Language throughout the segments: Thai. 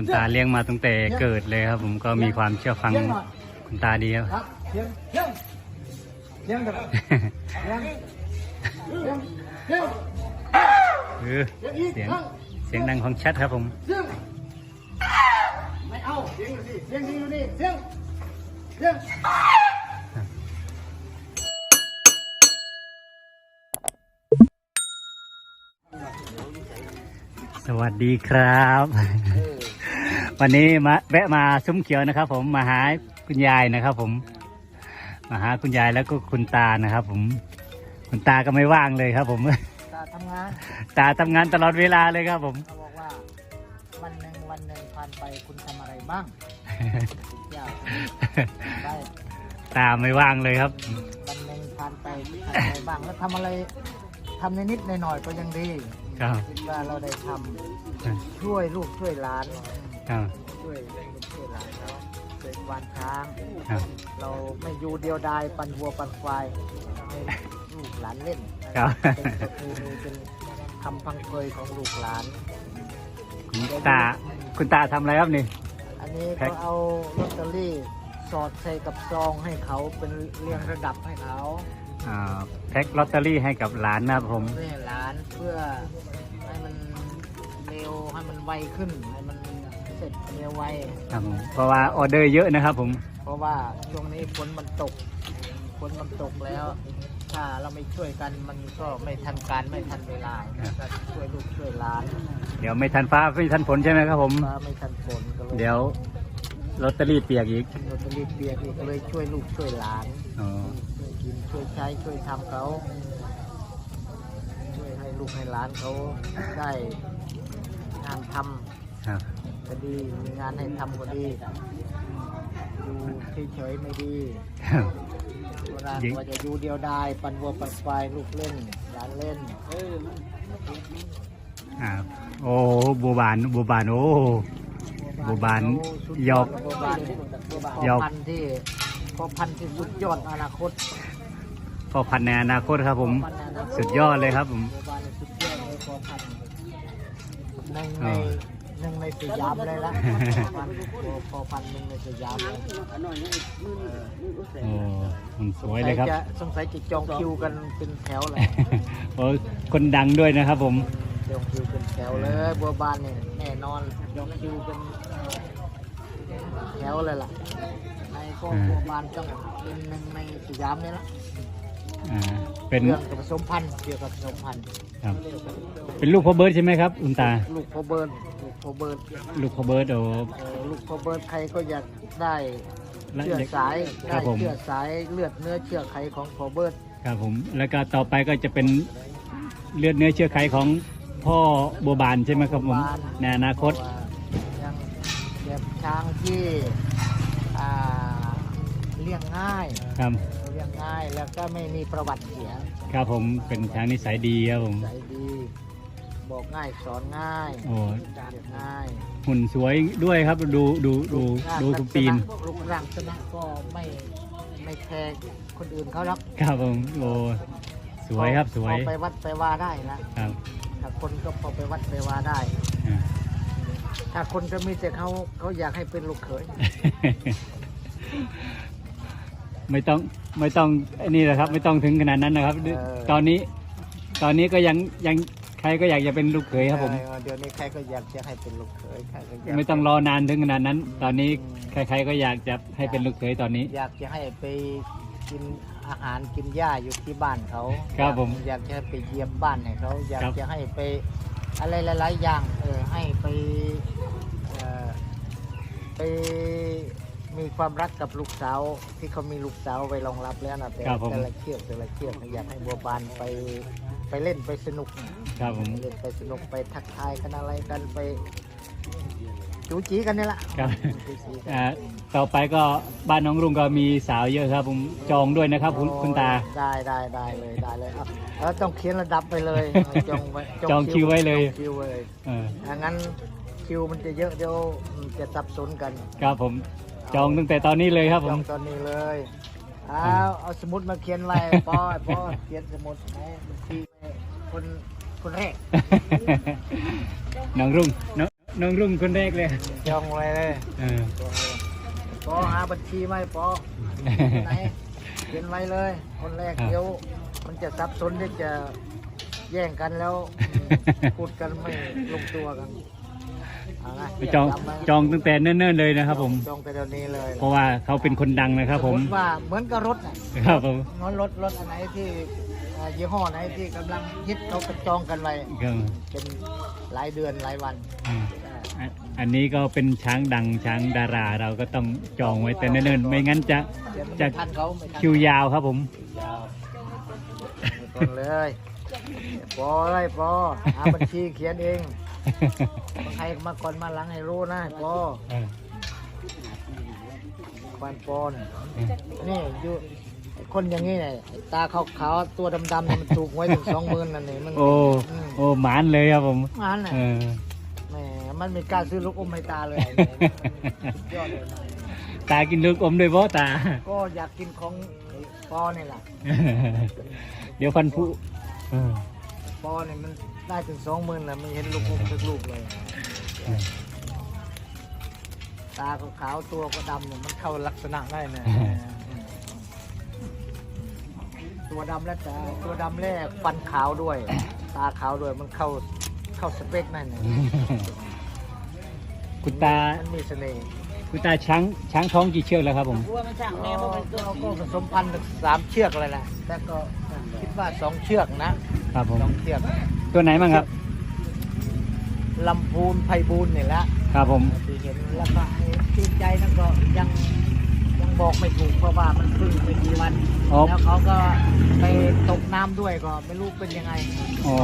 คุณตาเลี้ยงมาตั้งแต่เกิดเลยครับ ผมก็มีความเชื่อฟังคุณตาดีครับครับเสียงเสียงเสียงกันเสียงเสียงเสียงเออเสียงเสียงดังของชัดครับผมไม่เอาเสียงอยู่สิเสียงอยู่นี่เสียงเสียงสวัสดีครับ วันนี้มาแวะมาซุ้มเขียวนะครับ ผมมาหาคุณยายนะครับ ผม มาหาคุณยายแล้วก็คุณตานะครับ ผม คุณตาก็ไม่ว่างเลยครับ ผม ตาทำงานตาทำงานตลอดเวลาเลยครับ ผม เขาบอกว่า วันหนึ่งวันหนึ่งผ่านไปคุณทำอะไรบ้าง อยากได้ตาไม่ว่างเลยครับ วันหนึ่งผ่านไปทำอะไรบ้างแล้วทำอะไรทำนิดๆหน่อยๆก็ยังดีครับคิดว่าเราได้ทำช่วยลูกช่วยหลาน ครับช่วยลูกช่วยหลานเขาช่วยควานช้าง ครับ เราไม่อยู่เดียวดายปันวัวปันควายให้ลูกหลานเล่นครับ เป็นประเพณีเป็นคำพังเพยของลูกหลาน คุณตา คุณตาทำอะไรครับนี่ อันนี้แพ็ก็คเอาลอตเตอรี่สอดใส่กับซองให้เขาเป็นเรียงระดับให้เขาอ่าแพ็คลอตเตอรี่ให้กับหลานนะครับผม เพื่อให้หลานเพื่อให้มันเร็วให้มันไวขึ้นให้มัน เสร็จเร็วไว ครับผมเพราะว่าออเดอร์เยอะนะครับผม เพราะว่าช่วงนี้ฝนมันตกฝนมันตกแล้ว ถ้าเราไม่ช่วยกันมันก็ไม่ทันการไม่ทันเวลาก็ช่วยลูกช่วยหลานเดี๋ยวไม่ทันฟ้าไม่ทันฝนใช่ไหมครับผมฟ้าไม่ทันฝนก็เลยเดี๋ยวลอตเตอรี่เปียกอีกลอตเตอรี่เปียกอีกก็เลยช่วยลูกช่วยหลานอ๋อช่วยกินช่วยใช้ช่วยทำเขาช่วยให้ลูกให้หลานเขาได้งานทำครับ ก็ดี มีงานให้ทำก็ดีอยู่เฉยๆไม่ดีครับเวลาว่าจะอยู่เดียวดายปันวัวปันควายลูกเล่นหลานเล่นอ่าโอ้บัวบานบัวบานโอ้บัวบานยอกบัวบานบัวบานยอกพันธุ์ที่พอพันธุ์ที่สุดยอดอนาคตพ่อพันธุ์ในอนาคตครับผมพันธุ์ในอนาคตสุดยอดเลยครับผมบัวบานสุดยอดเลยพอพันธุ์หนึ่งในอ๋อ หนึ่งในสยามเลยละพันธุ์พอพันธุ์หนึ่งในสยามเลยโอ้มันสวยเลยครับ สงสัจะสงสัยจะจองคิวกันเป็นแถวเลยโอ้คนดังด้วยนะครับผม จองคิวเป็นแถวเลยบัวบานเนี่ยแน่นอนจองคิวเป็นแถวเลยล่ะในก็อืมบัวบานต้องเป็นหนึ่งในสยามนี่ละ อ่าเป็นเรื่องกับผสมพันธุ์เกี่ยวกับผสมพันธุ์ครับ เป็นลูกพ่อเบิร์ดใช่ไหมครับคุณตา ลูกโพเบิร์ดลูกโพเบิร์ดลูกพ่อเบิร์ดโอ้ เอ่อลูกโพเบิร์ดใครก็อยากได้และเชื่อสายคได้รับผม เชื่อสายเลือดเนื้อเชื่อไขของโพเบิร์ดครับผม แล้วก็ต่อไปก็จะเป็นเลือดเนื้อเชื้อไขของพ่อบัวบานใช่ไหมครับผมในอนาคต เพราะว่ายังเก็บช้างที่อ่าเลี้ยงง่าย ครับ เลี้ยงง่าย แล้วก็ไม่มีประวัติเสียครับผมเป็นช้างนิสัยดีครับผมใจดี บอกง่ายสอนง่ายโอ้เรียนง่ายหุ่นสวยด้วยครับดูดูดูดูทุกปีนลูกร่างชนะก็ไม่ไม่แคร์คนอื่นเขาหรอกครับผมโอ้สวยครับสวยพอไปวัดไปว่าได้นะครับถ้าคนก็พอไปวัดไปว่าได้อ่าถ้าคนก็มีแต่เขาเขาอยากให้เป็นลูกเขย ไม่ต้องไม่ต้องไอ้นี่แหละครับ ไม่ต้องถึงขนาดนั้นนะครับตอนนี้ ตอนนี้ก็ยังยังใครก็อยากจะเป็นลูกเขยครับผม เออเดี๋ยวนี้ใครก็อยากจะให้เป็นลูกเขยใครก็อยาก ไม่ต้องรอนานถึงขนาดนั้น ตอนนี้ใครๆก็อยากจะให้เป็นลูกเขยตอนนี้ อยากจะให้ไปกินอาหารกินหญ้าอยู่ที่บ้านเขาครับผมอยากจะให้ไปเยี่ยมบ้านให้เขาอยากครับ จะให้ไป อะไรหลาย ๆ อย่างเออให้ไปเอ่อไป มีความรักกับลูกสาวที่เขามีลูกสาวไว้รองรับแล้วนะแต่ครับผม แต่ละเชือกแต่ละเชือกอยากให้บัวบานไปไปเล่นไปสนุกครับผม เล่นไปสนุกไปทักทายกันอะไรกันไป จูจีกันนี่แหละครับ จูจีกัน อ่าต่อไปก็บ้านน้องรุ่งก็มีสาวเยอะครับ ผมจองด้วยนะครับคุณคุณตา ได้ได้ได้เลยได้เลยเอาแล้วต้องเขียนระดับไปเลยจองไว้จองคิวไว้เลย จองคิวไว้เลยเออถ้างั้นคิวมันจะเยอะเดี๋ยวมันจะสับสนกัน ครับผม จองตั้งแต่ตอนนี้เลยครับผจอม งตอนนี้เลยเอาเอาสมุดมาเขียนไว้ปอปอเขียนสมุดให้บัญชีคนคนแรกน้องรุ่งน้องน้องรุ่งคนแรกเลยจองไว้เลยเออจองเลยปอหาบัญชีไหมปอไหนเขียนไว้เลย คนแรกเดี๋ยวมันจะซับซ้อนที่จะแย่งกันแล้วพูดกันไม่ลงตัวกันเอานะ ไปจองจำไว้จองตั้งแต่เนิ่นๆเลยนะครับ ผม จองแต่เดี๋ยวนี้เลยเพราะว่าเขาเป็นคนดังนะครับ ผมสติว่าเหมือนกับรถน่ะครับผมน้อยรถรถอันไหนที่อ่ายี่ห้อไหนที่กำลังฮิตเขาก็จองกันไว้ครับเป็นหลายเดือนหลายวันอืมอันอันนี้ก็เป็นช้างดังช้างดาราเราก็ต้องจองไว้แต่เนิ่นๆไม่งั้นจะเดี๋ยวมันจะไม่ทันเขาไม่ทันคิวยาวครับผม ยาวมีคนเลยปอเลยปอหาบัญชีเขียนเอง ใครมาก่อนมาหลังให้รู้นะปอควันปอนนี่อยู่คนอย่างนี้เนี่ยตาขาวๆตัวดำๆเนี่ยมันถูกไว้ถึงสองหมื่นนั่นนี่มันโอ้โอ้หมานเลยครับผมมันน่ะเออแหมมันไม่กล้าซื้อลูกอมให้ตาเลยสุดยอดเลยนะตากินลูกอมด้วยบ่ตา ก็อยากกินของปอนี่แหละเดี๋ยวฟันผุเออปอเนี่ยมัน ได้ถึงสองหมื่นแล้วไม่เห็นลูกอมสักลูกเลย ตาก็ขาวตัวก็ดำเนี่ยมันเข้าลักษณะได้นะตัวดำแล้วแต่ตัวดำแรกฟันขาวด้วย ตาขาวด้วยมันเข้าเข้าสเปคนั่นเนี่ยคุณตา มันมีเสน่ห์คุณตาช้างช้างท้องกี่เชือกแล้วครับผม ว่ามันช่างแน่เพราะมันเราก็ผสมพันธุ์สามเชือกเลยแหละแต่ก็คิดว่าสองเชือกนะครับผม สองเชือก ตัวไหนบ้างครับลำพูนไพบูลย์เนี่ยแหละครับผมที่เห็นแล้วก็ไอ้ชื่นใจนั่นก็ยังยังบอกไม่ถูกเพราะว่ามันเพิ่งไม่กี่วัน อ๋อ แล้วเขาก็ไปตกน้ำด้วยก็ไม่รู้เป็นยังไงอ๋อ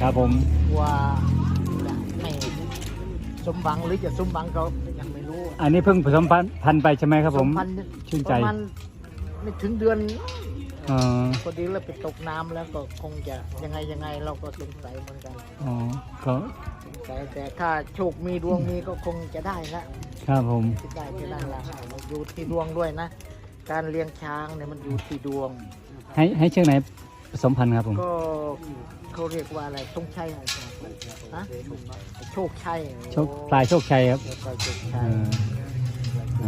ครับผมกลัวจะไม่สมหวังหรือจะสมหวังก็ยังไม่รู้อันนี้เพิ่งผสมพันธุ์พันธุ์ไปใช่ไหมครับผม พันธุ์ชื่นใจ ประมาณไม่ถึงเดือน อ๋อพอดีเราไปตกน้ำแล้วก็คงจะยังไงยังไงเราก็สงสัยเหมือนกันอ๋อก็สงสัยแต่ถ้าโชคมีดวงมีก็คงจะได้ละครับผมคิดได้แค่นั้นละมันอยู่ที่ดวงด้วยนะ การเลี้ยงช้างเนี่ยมันอยู่ที่ดวง ให้ให้เชือกไหนผสมพันธุ์ครับผมก็เขาเรียกว่าอะไรตรงชัยอะไรฮะโชคชัยโชคปลายโชคชัยครับปลายโชคเอชัยอ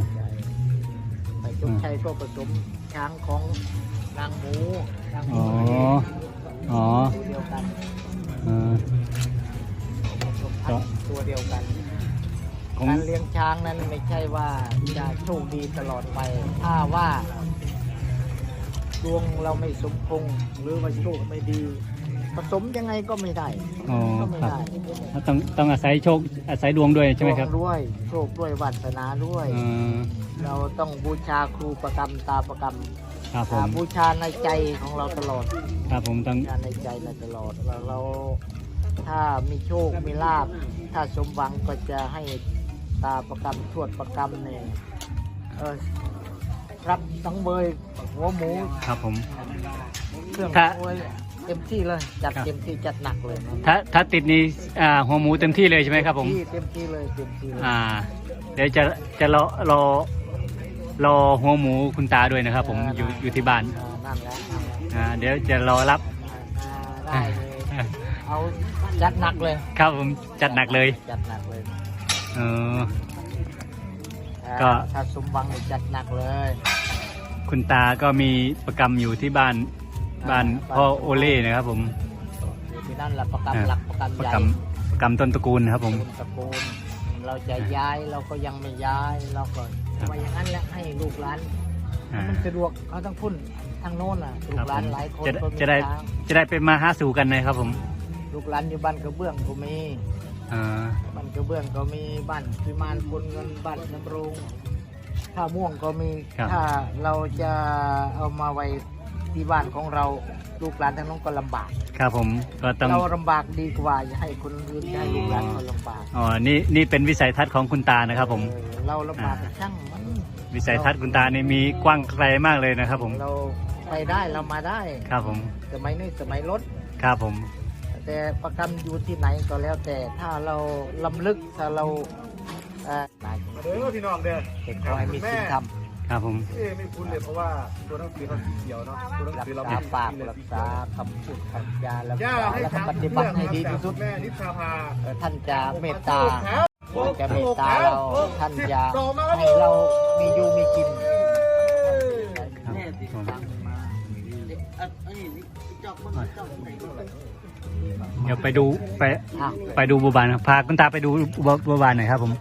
ปลายโชคชัยก็ผสมช้างของ นางหมูนางหอ๋มูออ๋อตัวเดียวกันเออก็ตัวเดียวกัน ของ การเลี้ยงช้างนั้นไม่ใช่ว่าจะโชคดีตลอดไป ถ้าว่าดวงเราไม่สมพงษ์หรือว่าโชคไม่ดี ผสมยังไงก็ไม่ได้อ๋อ ก็ไม่ครับได้ต้องต้องอาศัยโชค อาศัยดวงด้วยใช่ไหมครับดวงด้วยโชคด้วยวาสนาด้วย เออเราต้องบูชาครูประกรรมตาประกรรม ครับผมอ่าบูชาในใจของเราตลอดครับผมต้องบูชาในใจเราตลอดเราเราถ้ามีโชคมีลาบถ้าสมหวังก็จะให้ตาประกรรมทวดประกรรมเนี่ยเออรับสังเบยหัวหมูครับผมเครื่องถ้าโอ้ยเต็มที่เลยจัดครับเต็มที่จัดหนักเลยนะถ้าถ้าติดนี้อ่าหัวหมูเต็มที่เลยใช่ไหมครับผมที่เต็มที่เลยเต็มที่เลยอ่าเดี๋ยวจะจะรอรอ รอหัวหมูคุณตาด้วยนะครับ ผมอยู่อยู่ที่บ้านอ่านั่นแหละนั่นแหละอ่าเดี๋ยวจะรอรับอ่าได้เลยเอาจัดหนักเลย ครับผมจัดหนักเลยจัดหนักเลยเอออ่าก็ ถ้าสมหวังเนี่ยจัดหนักเลย คุณตาก็มีประกรรมอยู่ที่บ้านบ้านพ่อโอเล่นะครับ ผมอยู่ที่นั่นแหละประกันอ่าหลักประกันประใหญ่กรรมประกรรมต้นตระกูลนะครับ ผมตระกูลเราจะย้ายเราก็ยังไม่ย้ายเราก็ครับ ไว้อย่างนั้นแหละให้ลูกหลานอ่ามันสะดวกเขาต้องพุ่นทางโน้นอะลูครักบหลานผมหลายคนจะก็มีจะได้ช้างจะได้ไปมาหาสู่กันนะครับผมลูกหลานอยู่บ้านกระเบื้องก็มีอ่าบ้านกระเบื้องก็มีบ้านพิมานพลเงินบ้านน้ำรุงท่าม่วงก็มีครับถ้าเราจะเอามาไว้ที่บ้านของเรา ลูกหลานทางโน้นก็ลำบาก ครับผมก็ต้องเราลำบากดีกว่าอย่าให้คนอื่นอย่าให้ลูกหลานเขาลำบากอ๋อนี่นี่เป็นวิสัยทัศน์ของคุณตานะครับผม เออเราลำบากอ่าช่างมันวิสัยทัศน์คุณตานี่มีกว้างไกลมากเลยนะครับผมเราไปได้เรามาได้ครับผมสมัยนี้สมัยรถ ครับผมแต่ประกันอยู่ที่ไหนก็แล้วแต่ถ้าเราลำลึกถ้าเราเอ่อตายเด้อพี่น้องเด้อเด็กขอให้มีสิ่งท ครับผมเอ้ไม่คุ้นเลยเพราะว่าตัวหนังสือเราสีเขียวเนาะตัวหนัำงรักสือเราษาไม่ปากสีเลยรักษาคำพูดคำจาแล้วย่าให้แล้วก็ทำปฏิบัติให้ดีที่สุดแม่นิชาพาเอ่อท่านจะเมตตาท่านจะเมตตาเราท่านจะให้เรามีอยู่มีกินครับผมเดี๋ยวไปดูไปอะไปดูบัวบานครับพาคุณตาไปดูบัวบัวบานหน่อยครับผม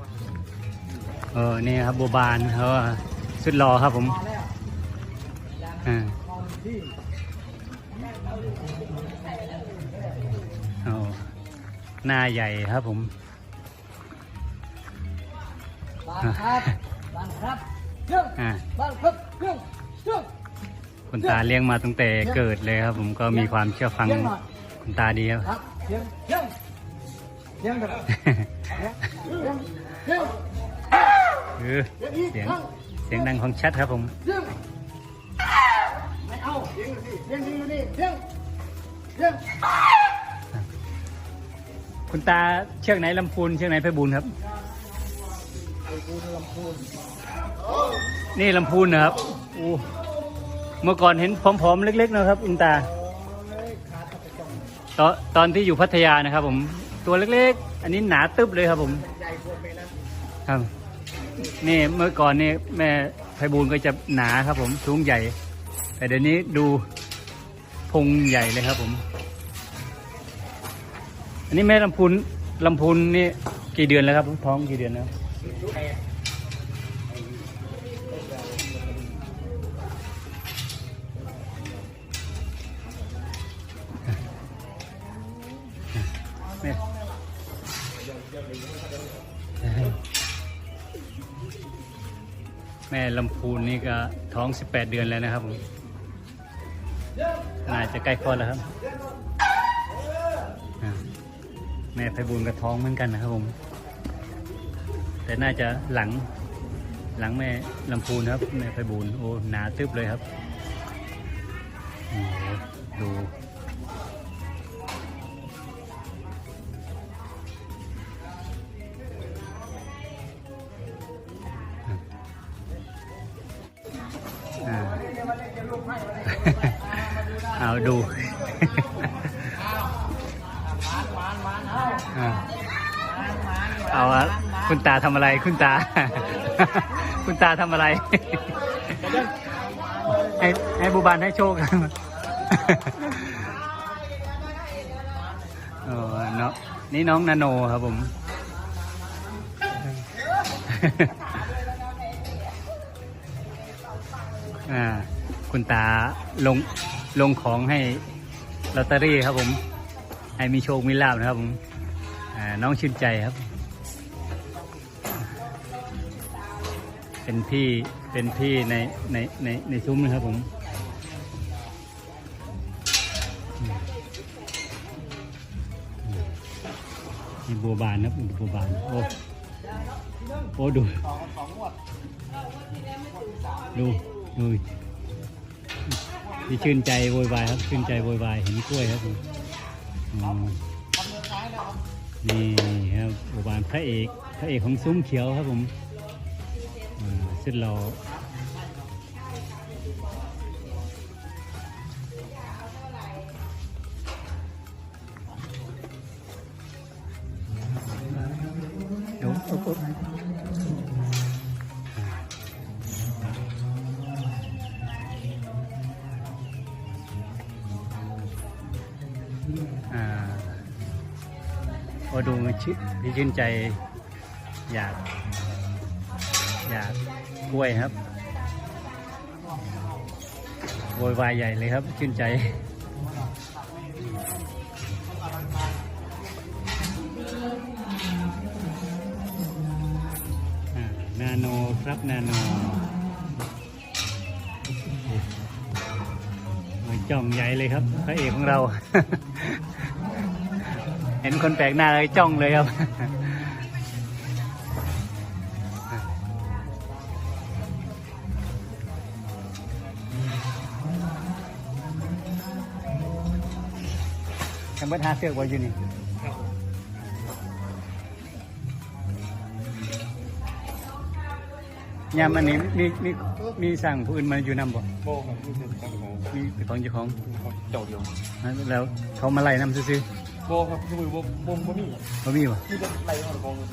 เออนี่ครับบัวบานเขา สุดรอครับผมอ่าเอาหน้าใหญ่ครับผมบ้านครับบ้านครับเรื่องอ่าบ้านครับเรื่องเรื่องคุณตาเลี้ยงมาตั้งแต่เกิดเลยครับ ผมก็มีความเชื่อฟังคุณตาดีครับครับเรื่องเรื่องเรื่องกันเรื่องเรื่องเออเสียง เสียงดังของชัดครับผมเรื่องไม่เอาเรื่องเรื่องนี่เรื่องเรื่องคุณตาเชือกไหนลำพูนเชือกไหนเพชรบูรณ์ครับนี่ลำพูนนะครับอู้เมื่อก่อนเห็นผอมๆเล็ก ๆ นะครับคุณตาตอนตอนที่อยู่พัทยานะครับ ผม ตัวเล็ก ๆ อันนี้หนาตึบเลยครับผมใหญ่กว่าไปนะครับ นี่เมื่อก่อนนี่แม่ไพบูลก็จะหนาครับผมสูงใหญ่ แต่เดี๋ยวนี้ดูพุงใหญ่เลยครับผม อันนี้แม่ลำพูนลำพูนนี่กี่เดือนแล้วครับท้องกี่เดือนแล้ว แม่ลำพูนนี่ก็ท้อง 18 เดือนแล้วนะครับผมน่าจะใกล้คลอดแล้วครับ แม่ไพบูลก็ท้องเหมือนกันนะครับผม แต่น่าจะหลังหลังแม่ลำพูนครับ แม่ไพบูลโอ้หนาตึบเลยครับ ดู เอาดูอ่าเอาอะคุณตาทำอะไรคุณตา คุณตาทำอะไร ให้ให้บูบานให้โชคกันโอ้เนาะนี่น้องนาโนครับผม อ่าคุณตาลงลงของให้ลอตเตอรี่ครับผม ให้มีโชคมีลาบนะครับผมอ่าน้องชื่นใจครับ เป็นพี่เป็นพี่ในในในในซุ้มนะครับผมมีบัวบานนะบบัวบานโอ้โอ้ดูดู ดูที่ชื่นใจโวยวายครับ ชื่นใจโวยวายเห็นกล้วยครับผมนี่ครับบัวบานพระเอก พระเอกของซุ้มเขียวครับผมอ่าสุดหล่อ พอดูชื่นที่ชื่นใจอยาก อยากกล้วยครับโวยวายใหญ่เลยครับ ชื่นใจนาโนครับนาโนจ้องใหญ่เลยครับพระเอกของเรา ห็นคนแปลกหน้าเลยจ้องเลยครับ แคมเบิลหาเสือกไว้อยู่นี่ยามอันนี้มีมีมีสั่งผู้อื่นมาอยู่นำบ่โบครับนี่คือของของมีเป็นของเจ้าของของเจ้าเดียวแล้วเขามาไล่นำซื้อ โบครับคือโบโบบ่มีๆบ่มีบ่ที่จะไล่ของของอ่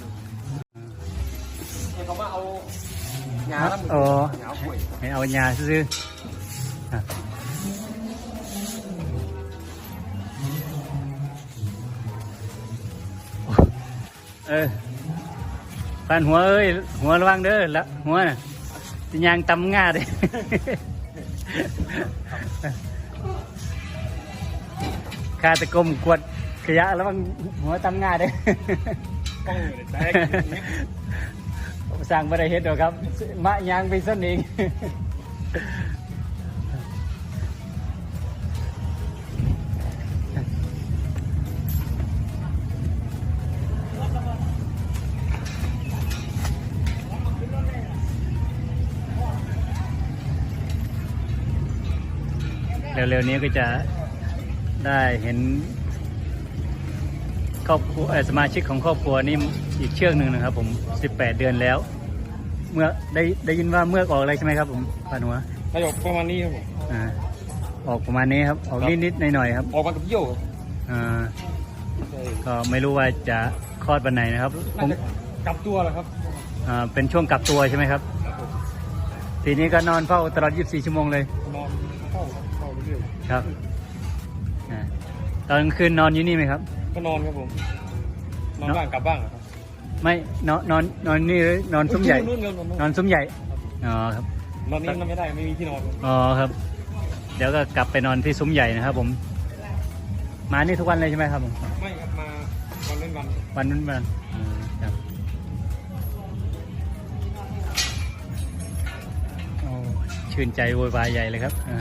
หญ้าแล้วมันโอ้หญ้าป่วยให้เอายาซื้อๆอะเออปานหัวเอ้ยหัวระวังเด้อละหัวน่ะสิยางตำง่าเด้ข้าตะกลมกวด ขยะระวังหัวตำง่าเด้ต้องเลยแตกสร้างบริเฮ็ดหรอกครับ มะยางไปส้นเองเร็วๆนี้ก็จะได้เห็น ครอบครัวเอ่อสมาชิกของครอบครัวนี่อีกเชือกหนึ่งนะครับ ผม 18 เดือนแล้ว เมื่อได้ได้ยินว่าเมื่อกออกอะไรใช่ไหมครับ ผมปานัวประโยคประมาณนี้ครับผมอ่าออกประมาณนี้ครับ ออกนิดๆหน่อยๆครับ ออกมากับเยี่ยวครับอ่าใช่ก็ไม่รู้ว่าจะคลอดวันไหนนะครับคน่างจะกลับตัวแล้วครับอ่าเป็นช่วงกลับตัวใช่ไหมครับครับผมทีนี้ก็นอนเฝ้าตลอด 24 ชั่วโมงเลยนอนเข้าเข้าเรื่อยครับอ่าตอนกลางคืนนอนอยู่นี่ไหมครับๆ ก็นอนครับผมนอนบ้างกลับบ้างครับ ไม่นอนนอนนอนนี่หรือนอนซุ้มใหญ่นู่นครับนนออนนซุ้มใหญ่อ๋อครับนอนนี่นอนไม่ได้ไม่มีที่นอนครับอ๋อครับ เดี๋ยวก็กลับไปนอนที่ซุ้มใหญ่นะครับ ผม มานี่ทุกวันเลยใช่ไหมครับผมไม่ครับมาวันเล่นวันวันนู้นวันอืมครับโอ้ชื่นใจโวยวายใหญ่เลยครับอ่า